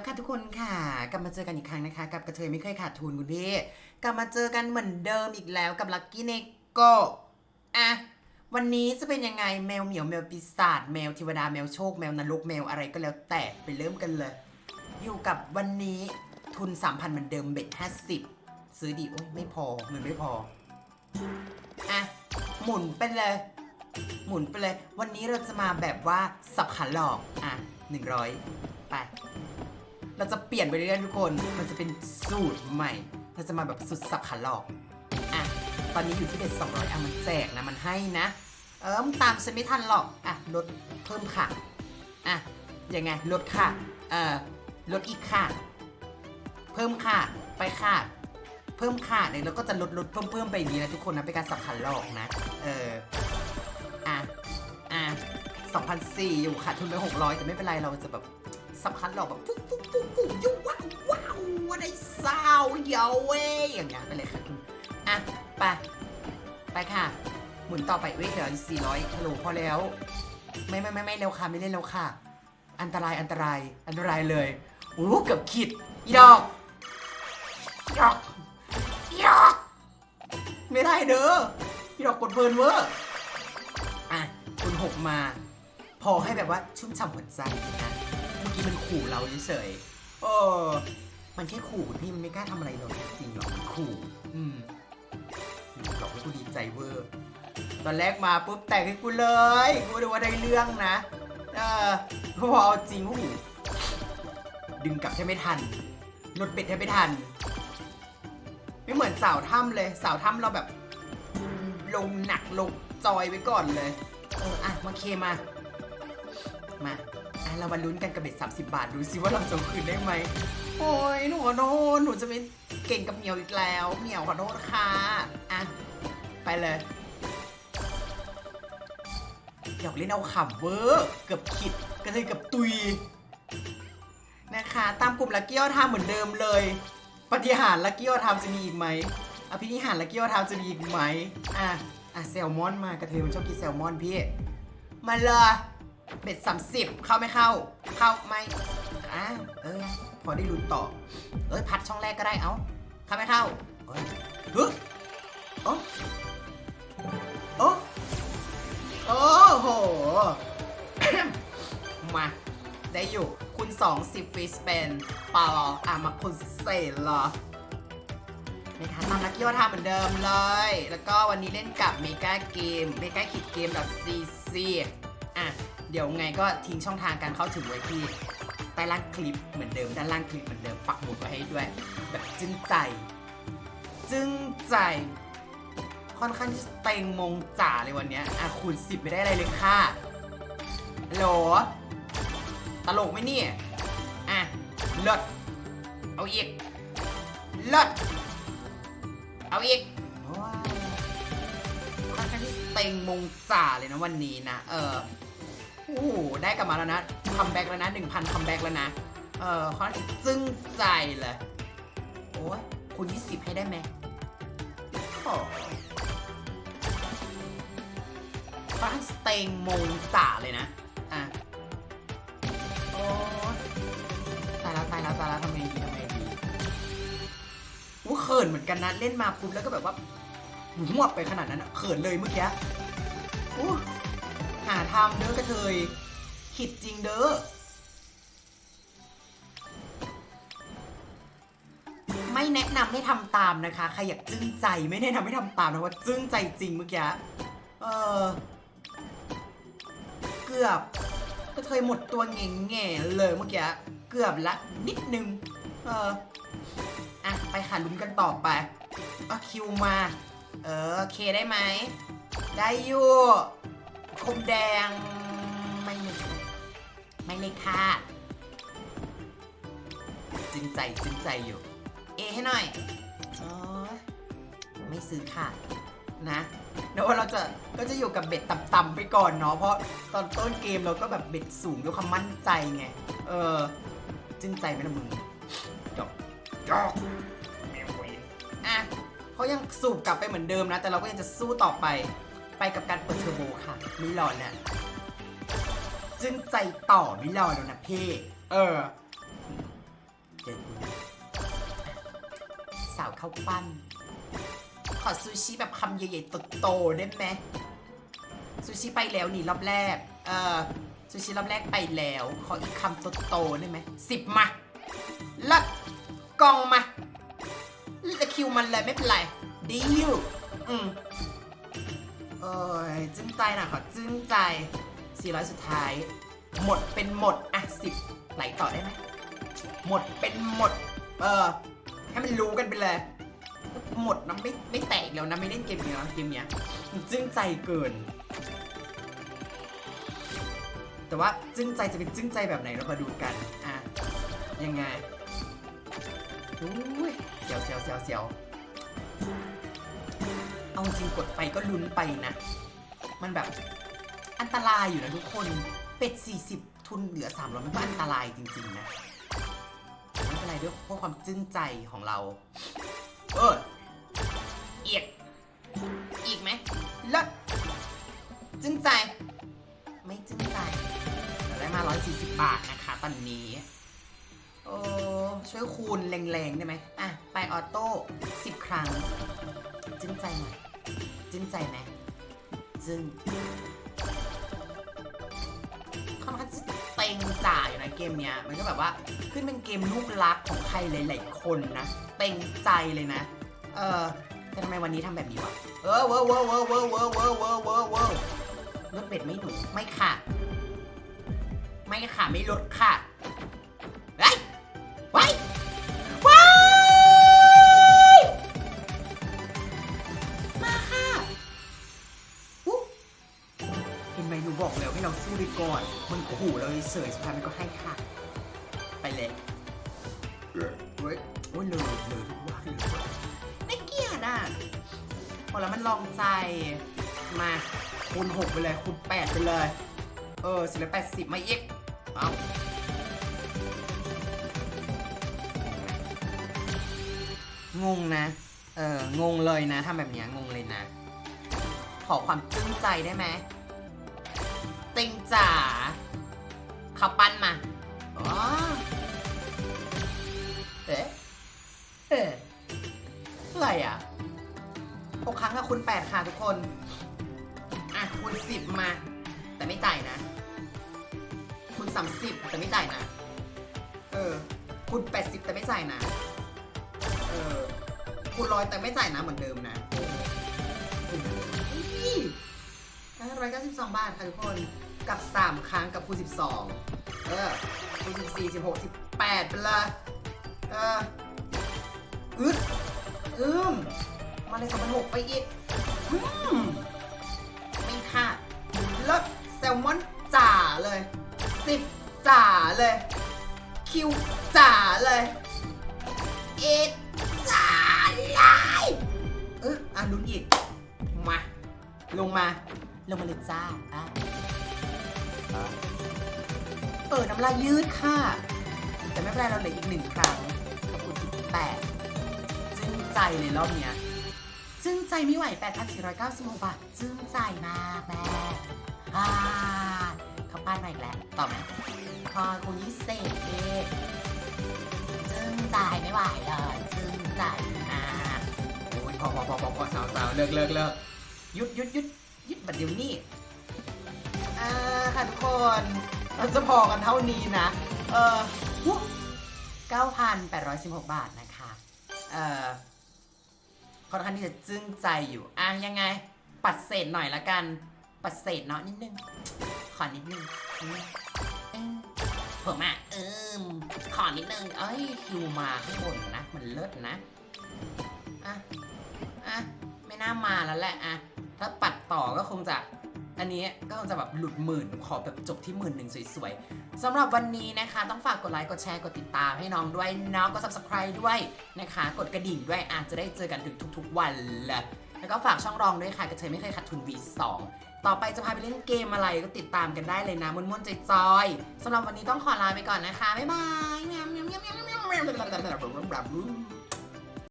แล้วค่ะทุกคนค่ะ กลับมาเจอกันอีกครั้งนะคะ กับกระเทยไม่เคยขาดทุนคุณพี่ กลับมาเจอกันเหมือนเดิมอีกแล้วกับลักกี้เนโกอะวันนี้จะเป็นยังไงแมวเหมียวแมวปีศาจแมวเทวดาแมวโชคแมวนรกแมวอะไรก็แล้วแต่ไปเริ่มกันเลย อยู่กับวันนี้ทุน 3,000เหมือนเดิมเบ็ด50 ซื้อดีโอ้ยไม่พอเงินไม่พออะหมุนไปเลย หมุนไปเลย วันนี้เราจะมาแบบว่าสับขาหลอกอะหนึ่งร้อยไป เราจะเปลี่ยนไปเรื่อยๆทุกคน มันจะเป็นสูตรใหม่ เราจะมาแบบสุดสับขาหลอก อะ ตอนนี้อยู่ที่เด็ดสองร้อยอะมันแจกนะ มันให้นะ เออมตามฉันไม่ทันหรอก อะ ลดเพิ่มค่ะ อะ ยังไง ลดค่ะ เออลดอีกค่ะ เพิ่มค่ะ ไปค่ะ เพิ่มค่ะเดี๋ยเราก็จะลดลดเพิ่มเพิ่มไปอย่างนี้นะทุกคนนะ เป็นการสับขาหลอกนะ เออ อะ อะสองพันสี่อยู่ขาดทุนไปหกร้อยแต่ไม่เป็นไร เราจะแบบ สับคันหลอกแบบปุ๊บปุ๊บปุ๊บปุ๊บยูว้าวว้าวว่าได้ซาวเยาเว้ยอย่างเงี้ยไปเลยค่ะคุณอะไปไปค่ะ หมุนต่อไปเว้ยเดี๋ยวสี่ร้อยฮัลโหลพอแล้ว ไม่ไม่ไม่ไม่เร็วค่ะไม่เล่นเร็วค่ะ อันตรายอันตรายอันตรายเลยโอ้เกือบขิดอีดอกอีดอกอีดอกไม่ได้เด้ออีดอกกดเพลินเวอร์อะคุณหกมา พอให้แบบว่าชุ่มฉ่ำหัวใจนะ ขู่เราเฉยๆโอ้มันแค่ขู่พี่มันไม่กล้าทำอะไรเราจริงหรอกมันขู่อืมหลอกให้กูดีใจเวอร์ ตอนแรกมาปุ๊บแต่งให้กูเลยกูดูว่าได้เรื่องนะ เออพอเอาจริงโอ้โหดึงกลับแทบไม่ทันลดเบ็ดแทบไม่ทัน ไม่เหมือนสาวถ้ำเลย สาวถ้ำเราแบบ ลงหนักลงจอยไว้ก่อนเลย เอออะมาเคมา มา เรามาลุ้นกันกับเบ็ด30 บาทดูซิว่าเราจะคืนได้ไหมโอ้ยหนูขอโทษหนูจะไม่เก่งกับเหมียวอีกแล้วเหมียวขอโทษค่ะอะไปเลยอยากเล่นเอาขำเวอร์เกือบขิดกระเทยเกับตุยนะคะ ตามกลุ่มลักกี้ยอทามเหมือนเดิมเลย ปฏิหารลักกี้ยอทามจะมีอีกไหมอภินิหารลักกี้ยอทามจะมีอีกไหมอะอะแซลมอนมากระเทยมันชอบกินแซลมอนพี่มาเลย เบ็ดสามสิบเข้าไม่เข้า เข้าไหมอะเออ พอได้ลุ้นต่อ เอ้ยพัดช่องแรกก็ได้เอ้าเข้าไม่เข้าเอ้ยฮึโอ้โอ้โอ้โห มา ได้อยู่คุณสองสิบฟิสเป็นปาลออะมาคุณเซนเหรอนะคะตามนักกีฬาทำเหมือนเดิมเลย แล้วก็วันนี้เล่นกับเมกาเกมเมกาคิดเกมแบบซีซีอะ เดี๋ยวไงก็ทิ้งช่องทางการเข้าถึงไว้ที่ใต้ล่างคลิปเหมือนเดิมด้านล่างคลิปเหมือนเดิมปักหมุดไว้ให้ด้วย แบบจึ้งใจ จึ้งใจ ค่อนข้างที่จะเต็งมงจ่าเลยวันนี้อะคูณสิบไม่ได้อะไรเลยค่ะฮัลโหลตลกไหมเนี่ยอะเลิศเอาอีกเลิศเอาอีกค่อนข้างที่เต็งมงจ่าเลยนะวันนี้นะ เออ โอ้โหได้กลับมาแล้วนะคัมแบ็กแล้วนะหนึ่งพันคัมแบ็กแล้วนะ เออค่อนจึ้งใจเลยโอ้ยคุณยี่สิบให้ได้ไหมโอ้ค่อนข้างเตงมงจ่าเลยนะ อะ โอ้ตายแล้วตายแล้วตายแล้วทำไงดีทำไงดีอู้เขินเหมือนกันนะ เล่นมาปุ๊บแล้วก็แบบว่าหวบไปขนาดนั้นอะเขินเลยเมื่อกี้อู้ หาทำเด้อกระเทยขิดจริงเด้อไม่แนะนำให้ทำตามนะคะใครอยากจึ้งใจไม่แนะนำให้ทำตามนะว่าจึ้งใจจริงเมื่อกี้เออเกือบกระเทยหมดตัวเง่แง่เลยเมื่อกี้เกือบละนิดนึงเอออะไปค่ะลุ้นกันต่อไปเอาคิวมา เออโอเคได้ไหม ได้อยู่ คมแดง ไม่เลยค่ะไม่เลยค่ะจึงใจจึงใจอยู่ เอให้หน่อยอไม่ซื้อค่ะนะเดี๋ยวเราจะก็จะอยู่กับเบ็ดต่ำๆไปก่อนเนาะเพราะตอนต้นเกมเราก็แบบเบ็ดสูงด้วยความมั่นใจไง เออ จึงใจไหมนะมึงจบจบอะเขายังสูบกลับไปเหมือนเดิมนะ แต่เราก็ยังจะสู้ต่อไป ไปกับการเปิดเทอร์โบค่ะ ไม่รอนะจึงใจต่อไม่รอแล้วนะพี่ เออเจอกูนะสาวเข้าปั้น ขอซูชิแบบคำใหญ่ๆโตๆได้ไหมซูชิไปแล้วนี่รอบแรก เออซูชิรอบแรกไปแล้ว ขออีกคำโตๆได้ไหมสิบมาละกองมาจะคิวมันเลยไม่เป็นไร ดีอยู่อืม ยจึ้งใจนะขอจึ้งใจสี่ร้อยสุดท้าย หมดเป็นหมด อะสิบไหลต่อได้ไหมหมดเป็นหมด เออ ให้มันรู้กันไปเลย หมดนะไม่ไม่แตกแล้วนะ ไม่เล่นเกมนี้นะเกมเนี้ยจึ้งใจเกิน แต่ว่าจึ้งใจจะเป็นจึ้งใจแบบไหนเรามาดูกัน อะ ยังไงอุ้ยเสียวเสียวเสียวเสียว เอาจริงกดไปก็ลุ้นไปนะ มันแบบอันตรายอยู่นะทุกคน เป็ด 40 ทุนเหลือ300มันก็อันตรายจริง ๆ นะ ไม่เป็นไรด้วยเพราะความจึ้งใจของเรา เอออีกอีกไหมเลิศจึ้งใจ ไม่จึ้งใจเราได้มา 140 บาทนะคะตอนนี้โอ้ช่วยคูณแรงๆได้ไหมอะ ไปออโต้10 ครั้ง จึ้งใจหน่อย จึ้งใจไหมจึ้งค่อนข้างจะเต็งจ่ายอยู่นะเกมเนี้ย มันก็แบบว่าขึ้นเป็นเกมลูกรักของใครหลายๆคนนะ เต็งใจเลยนะ เออแต่ทำไมวันนี้ทำแบบนี้วะ เออเวอร์เวอร์เวอร์เวอร์เวอร์เวอร์เวอร์เวอร์เวอร์ลดเบ็ดไม่หนูไม่ค่ะ ไม่ค่ะไม่ลดค่ะ ยๆสุดท้ายมันก็ให้ค่ะ ไปเลยเฮ้ยโอ้ยเลยเลยทุกวันเลยไม่เกลียดอะพอแล้วมันลองใจ มาคูณหกไปเลยคูณแปดไปเลย เออสิบแปดสิบมาอีกเอางงนะ เอองงเลยนะทำแบบเนี้ยงงเลยนะ ขอความจึ้งใจได้ไหมติงจ๋า เขาปั้นมาอ๋อเอ๊ะเอ๊ะอะไรอะหกครั้งกับคุณแปดค่ะทุกคน อะคุณสิบมา แต่ไม่จ่ายนะ คุณสามสิบแต่ไม่จ่ายนะ เออ คุณแปดสิบแต่ไม่จ่ายนะ เออ คุณร้อยแต่ไม่จ่ายนะเหมือนเดิมนะอออุ๊ยร้อยเก้าสิบสองบาทค่ะทุกคน กับสามครั้งกับคูณสิบสองเออคูณสิบสี่สิบหกสิบแปดไปเลยเอออึดอึมมาเลยสองพันหกไปอีกอืมไม่ค่ะเลิศแซลมอนจ๋าเลยสิบจ๋าเลย คิวจ๋าเลยเอ็ดจ๋าเลยเอออะลุ้นอีก มา ลงมา ลงมาเลยจ้าอะ เออน้ำลายยืดค่ะ แต่ไม่เป็นไรเราเหลืออีกหนึ่งครั้งขอบคุณสิบแปดจึ้งใจเลยรอบเนี้ยจึ้งใจไม่ไหว 8,496บาทจึ้งใจมากแม่อ่าเขาป้านมาอีกแล้ว ต่อไหมพอคุณยี่เศษเองจึ้งใจไม่ไหวเลยจึ้งใจมากโอ้ยพอพอพอพอพอสาวสาวเลิกเลิกเลิกหยุดหยุดหยุดหยุดบัดเดี๋ยวนี้อ่า ค่ะทุกคนเราจะพอกันเท่านี้นะ เออ9,816 บาทนะคะ เออค่อนข้างที่จะจึ้งใจอยู่ อะยังไง ปัดเศษหน่อยละกัน ปัดเศษเนาะนิดนึง ขอนิดนึงอืมเออผมอะเอมขอนิดนึง เอ้ยคิวมาข้างบนนะ มันเลิศนะ อะ อะ ไม่น่ามาแล้วแหละ อะ ถ้าปัดต่อก็คงจะ อันนี้ก็จะแบบหลุดหมื่นขอแบบจบที่หมื่นหนึ่งสวยๆสำหรับวันนี้นะคะต้องฝากกดไลค์กดแชร์กดติดตามให้น้องด้วยเนาะกด subscribe ด้วยนะคะ กดกระดิ่งด้วยอาจจะได้เจอกันถึงทุก ๆ วันเลยแล้วก็ฝากช่องรองด้วยค่ะกระเทยไม่เคยขาดทุน V2 ต่อไปจะพาไปเล่นเกมอะไรก็ติดตามกันได้เลยนะม่วนๆจอยสำหรับวันนี้ต้องขอลาไปก่อนนะคะบ๊ายบาย